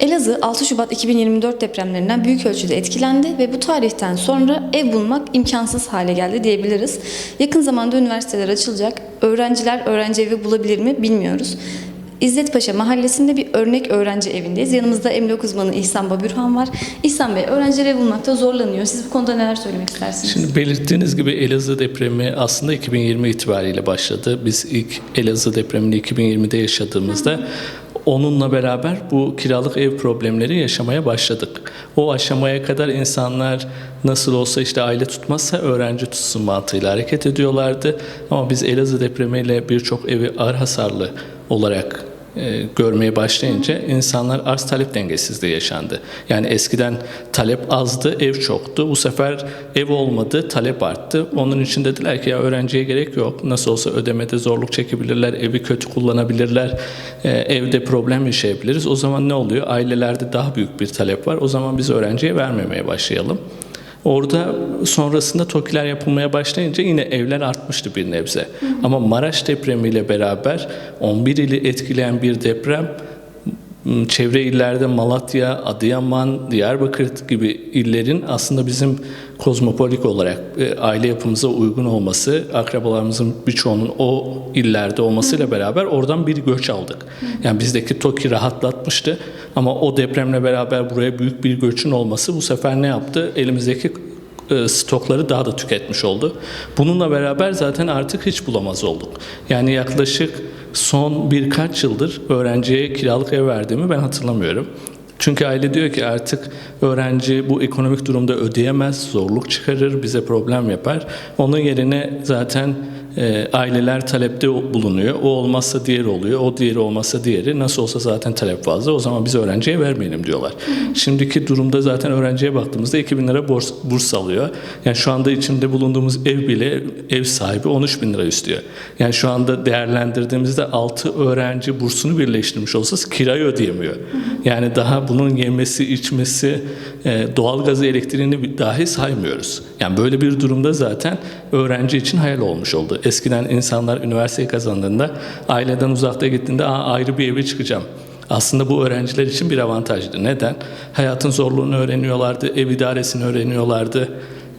Elazığ 6 Şubat 2024 depremlerinden büyük ölçüde etkilendi ve bu tarihten sonra ev bulmak imkansız hale geldi diyebiliriz. Yakın zamanda üniversiteler açılacak. Öğrenciler öğrenci evi bulabilir mi bilmiyoruz. İzzet Paşa Mahallesi'nde bir örnek öğrenci evindeyiz. Yanımızda emlak uzmanı İhsan Babürhan var. İhsan Bey, öğrenciler ev bulmakta zorlanıyor. Siz bu konuda neler söylemek istersiniz? Şimdi belirttiğiniz gibi Elazığ depremi aslında 2020 itibariyle başladı. Biz ilk Elazığ depremini 2020'de yaşadığımızda onunla beraber bu kiralık ev problemleri yaşamaya başladık. O aşamaya kadar insanlar nasıl olsa işte aile tutmazsa öğrenci tutsun mantığıyla hareket ediyorlardı. Ama biz Elazığ depremiyle birçok evi ağır hasarlı olarak e, görmeye başlayınca insanlar arz talep dengesizliği yaşandı. Yani eskiden talep azdı, ev çoktu. Bu sefer ev olmadı, talep arttı. Onun için dediler ki ya öğrenciye gerek yok. Nasıl olsa ödemede zorluk çekebilirler, evi kötü kullanabilirler, e, evde problem yaşayabiliriz. O zaman ne oluyor? Ailelerde daha büyük bir talep var. O zaman biz öğrenciye vermemeye başlayalım. Orada sonrasında TOKİ'ler yapılmaya başlayınca yine evler artmıştı bir nebze. Ama Maraş depremiyle beraber 11 ili etkileyen bir deprem çevre illerde Malatya, Adıyaman, Diyarbakır gibi illerin aslında bizim kozmopolik olarak e, aile yapımıza uygun olması, akrabalarımızın birçoğunun o illerde olmasıyla beraber oradan bir göç aldık. Yani bizdeki TOKİ rahatlatmıştı ama o depremle beraber buraya büyük bir göçün olması bu sefer ne yaptı? Elimizdeki e, stokları daha da tüketmiş oldu. Bununla beraber zaten artık hiç bulamaz olduk. Yani yaklaşık son birkaç yıldır öğrenciye kiralık ev verdiğimi ben hatırlamıyorum. Çünkü aile diyor ki artık öğrenci bu ekonomik durumda ödeyemez, zorluk çıkarır, bize problem yapar. Onun yerine zaten e, aileler talepte bulunuyor. O olmazsa diğeri oluyor, o diğeri olmazsa diğeri. Nasıl olsa zaten talep fazla, o zaman biz öğrenciye vermeyelim diyorlar. Şimdiki durumda zaten öğrenciye baktığımızda 2000 lira burs, burs alıyor. Yani şu anda içinde bulunduğumuz ev bile ev sahibi 13 bin lira istiyor. Yani şu anda değerlendirdiğimizde 6 öğrenci bursunu birleştirmiş olsa kirayı ödeyemiyor. Yani daha bunun yemesi, içmesi, e, doğalgazı, elektriğini dahi saymıyoruz. Yani böyle bir durumda zaten öğrenci için hayal olmuş oldu. Eskiden insanlar üniversiteyi kazandığında aileden uzakta gittiğinde Aa, ayrı bir eve çıkacağım. Aslında bu öğrenciler için bir avantajdı. Neden? Hayatın zorluğunu öğreniyorlardı, ev idaresini öğreniyorlardı.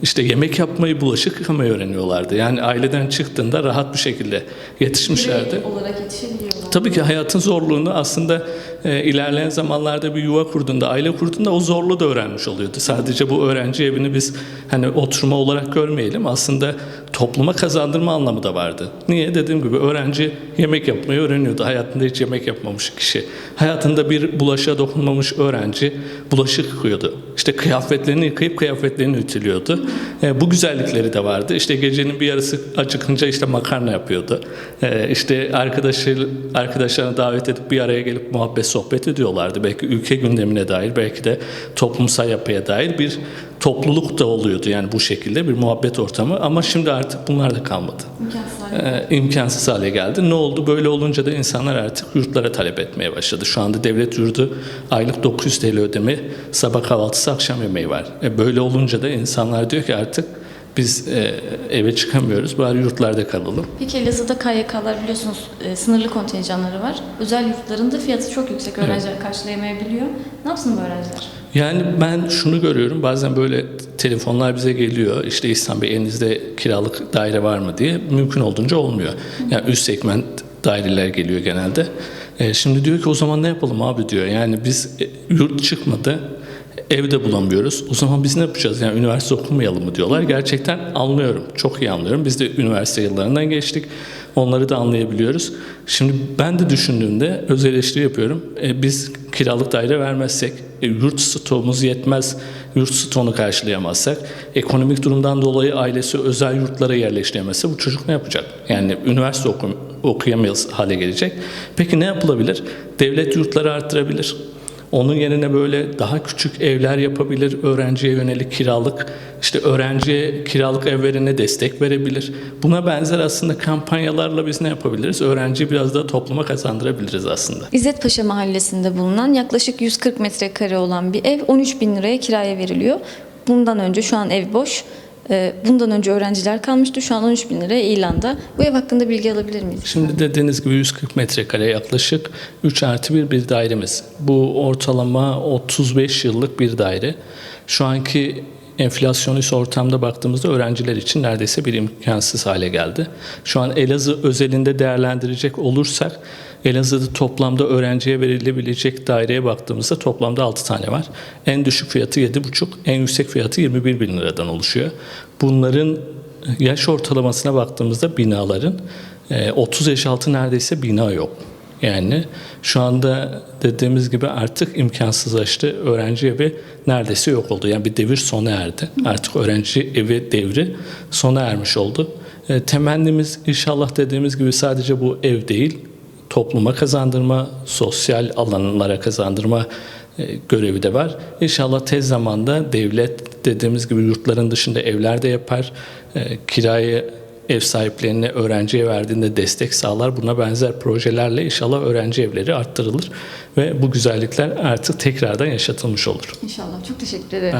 İşte yemek yapmayı, bulaşık yıkamayı öğreniyorlardı. Yani aileden çıktığında rahat bir şekilde yetişmişlerdi. Birey olarak yetişebiliyorlar. Tabii ki hayatın zorluğunu aslında e, ilerleyen zamanlarda bir yuva kurduğunda, aile kurduğunda o zorluğu da öğrenmiş oluyordu. Sadece bu öğrenci evini biz hani oturma olarak görmeyelim. Aslında topluma kazandırma anlamı da vardı. Niye? Dediğim gibi öğrenci yemek yapmayı öğreniyordu. Hayatında hiç yemek yapmamış kişi. Hayatında bir bulaşığa dokunmamış öğrenci bulaşık yıkıyordu. İşte kıyafetlerini yıkayıp kıyafetlerini ütülüyordu. E, bu güzellikleri de vardı. İşte gecenin bir yarısı acıkınca işte makarna yapıyordu. E, işte arkadaşı arkadaşlarına davet edip bir araya gelip muhabbet sohbet ediyorlardı. Belki ülke gündemine dair, belki de toplumsal yapıya dair bir topluluk da oluyordu. Yani bu şekilde bir muhabbet ortamı. Ama şimdi artık bunlar da kalmadı. İmkansız. E, imkansız hale geldi. Ne oldu? Böyle olunca da insanlar artık yurtlara talep etmeye başladı. Şu anda devlet yurdu aylık 900 TL ödeme, sabah kahvaltısı, akşam yemeği var. E, böyle olunca da insanlar diyor ki artık biz e, eve çıkamıyoruz, bari yurtlarda kalalım. Peki Elazığ'da KYK'lar biliyorsunuz e, sınırlı kontenjanları var. Özel yurtların da fiyatı çok yüksek. Öğrenciler karşılayamayabiliyor. Ne yapsın bu öğrenciler? Yani ben şunu görüyorum, bazen böyle telefonlar bize geliyor, işte İhsan Bey elinizde kiralık daire var mı diye. Mümkün olduğunca olmuyor. Yani üst segment daireler geliyor genelde. E, şimdi diyor ki o zaman ne yapalım abi diyor. Yani biz e, yurt çıkmadı, evde bulamıyoruz. O zaman biz ne yapacağız? Yani üniversite okumayalım mı diyorlar. Gerçekten anlıyorum. Çok iyi anlıyorum. Biz de üniversite yıllarından geçtik. Onları da anlayabiliyoruz. Şimdi ben de düşündüğümde öz eleştiri yapıyorum. E, biz kiralık daire vermezsek, e, yurt stoğumuz yetmez, yurt stoğunu karşılayamazsak, ekonomik durumdan dolayı ailesi özel yurtlara yerleştiremezse bu çocuk ne yapacak? Yani üniversite okum, okuyamaz hale gelecek. Peki ne yapılabilir? Devlet yurtları arttırabilir. Onun yerine böyle daha küçük evler yapabilir, öğrenciye yönelik kiralık, işte öğrenciye kiralık evlerine destek verebilir. Buna benzer aslında kampanyalarla biz ne yapabiliriz? Öğrenciyi biraz da topluma kazandırabiliriz aslında. İzzet Paşa Mahallesi'nde bulunan yaklaşık 140 metrekare olan bir ev 13 bin liraya kiraya veriliyor. Bundan önce şu an ev boş. Ee, bundan önce öğrenciler kalmıştı. Şu an 13 bin liraya ilanda. Bu ev hakkında bilgi alabilir miyiz? Şimdi dediğiniz gibi 140 metrekare yaklaşık 3 artı 1 bir dairemiz. Bu ortalama 35 yıllık bir daire. Şu anki enflasyonist ortamda baktığımızda öğrenciler için neredeyse bir imkansız hale geldi. Şu an Elazığ özelinde değerlendirecek olursak Elazığ'da toplamda öğrenciye verilebilecek daireye baktığımızda toplamda 6 tane var. En düşük fiyatı 7,5, en yüksek fiyatı 21 bin liradan oluşuyor. Bunların yaş ortalamasına baktığımızda binaların e, 30 yaş altı neredeyse bina yok. Yani şu anda dediğimiz gibi artık imkansızlaştı. Öğrenci evi neredeyse yok oldu. Yani bir devir sona erdi. Artık öğrenci evi devri sona ermiş oldu. E, temennimiz inşallah dediğimiz gibi sadece bu ev değil, topluma kazandırma, sosyal alanlara kazandırma e, görevi de var. İnşallah tez zamanda devlet dediğimiz gibi yurtların dışında evler de yapar. E, kirayı ev sahiplerine öğrenciye verdiğinde destek sağlar. Buna benzer projelerle inşallah öğrenci evleri arttırılır ve bu güzellikler artık tekrardan yaşatılmış olur. İnşallah. Çok teşekkür ederim. Ben